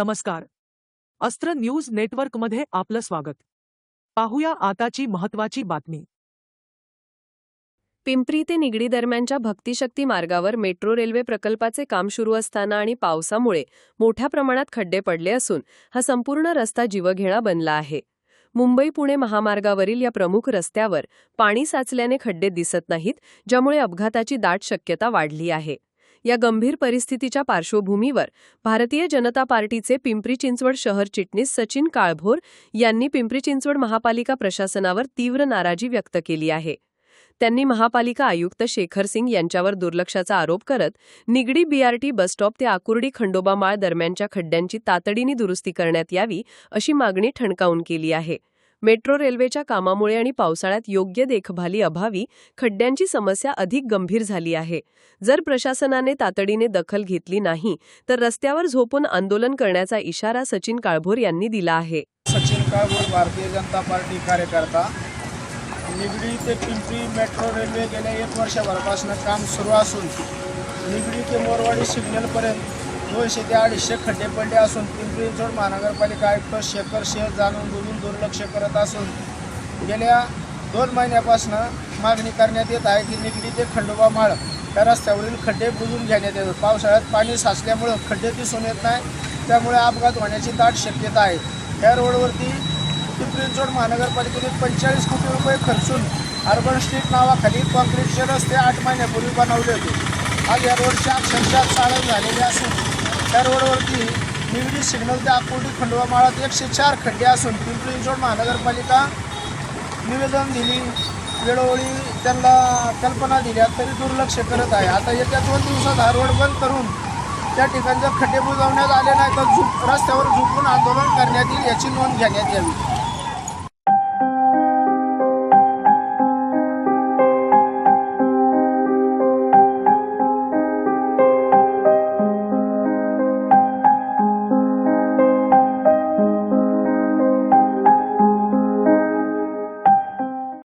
नमस्कार. अस्त्र न्यूज नेटवर्कमध्ये आपलं स्वागत. पाहूया आताची महत्वाची बातमी. पिंपरी ते निगडी दरम्यानच्या भक्तिशक्ती मार्गावर मेट्रो रेल्वे प्रकल्पाचे काम सुरू असताना आणि पावसामुळे मोठ्या प्रमाणात खड्डे पडले असून हा संपूर्ण रस्ता जीवघेणा बनला आहे. मुंबई पुणे महामार्गावरील या प्रमुख रस्त्यावर पाणी साचल्याने खड्डे दिसत नाहीत ज्यामुळे अपघाताची दाट शक्यता वाढली आहे. या गंभीर परिस्थितीच्या पार्श्वभूमीवर भारतीय जनता पार्टीचे पिंपरी चिंचवड शहर चिटणीस सचिन काळभोर यांनी पिंपरी चिंचवड महापालिका प्रशासनावर तीव्र नाराजी व्यक्त केली आहे. त्यांनी महापालिका आयुक्त शेखर सिंग यांच्यावर दुर्लक्षाचा आरोप करत निगडी बीआरटी बसस्टॉप ते आकुर्डी खंडोबा माळ दरम्यानच्या खड्ड्यांची तातडीने दुरुस्ती करण्यात यावी अशी मागणी ठणकावून केली आहे. मेट्रो रेल्वेच्या कामामुळे आणि पावसाळ्यात योग्य देखभाली अभावी खड्ड्यांची समस्या अधिक गंभीर झाली आहे. जर प्रशासनाने तातडीने दखल घेतली नाही तर रस्त्यावर झोपून आंदोलन करण्याचा इशारा सचिन काळभोर यांनी दिला आहे. सचिन काळभोर भारतीय जनता पार्टी कार्यकर्ता. निगडी ते पिंपरी मेट्रो रेल्वे गेल्या एक वर्षभरापासून काम सुरू असून निगडी ते मोरवाडी सिग्नलपर्यंत दोनशे ते अडीचशे खड्डे पडले असून पिंपरी चिंचवड महानगरपालिका आयुक्त शेखर शेह जाणून बुजून दुर्लक्ष करत असून गेल्या दोन महिन्यापासून मागणी करण्यात येत आहे की निगडी ते खंडोबा माळ या रस्त्यावरील खड्डे बुजून घेण्यात येतात. पावसाळ्यात पाणी साचल्यामुळं खड्डे दिसून येत नाही त्यामुळे अपघात होण्याची दाट शक्यता आहे. या रोडवरती पिंपरी चिंचवड महानगरपालिकेने पंचेचाळीस कोटी रुपये खर्चून अर्बन स्ट्रीट नावाखाली कॉन्क्रीटचे रस्ते आठ महिन्यापूर्वी बनवले होते. आज या रोडच्या अक्षरशः चाळण झालेले असून त्या रोडवरती निवडी सिग्नल ते आकुर्डी खंडोबा माळात एकशे चार खड्डे असून पिंपरी चिंचवड महानगरपालिका निवेदन दिली. वेळोवेळी त्यांना कल्पना दिल्या तरी दुर्लक्ष करत आहे. आता येत्या दोन दिवसात हा रोड बंद करून त्या ठिकाणी जर खड्डे बुजवण्यात आले नाही तर झुप रस्त्यावर झुकून आंदोलन करण्यात येईल याची नोंद घेण्यात यावी.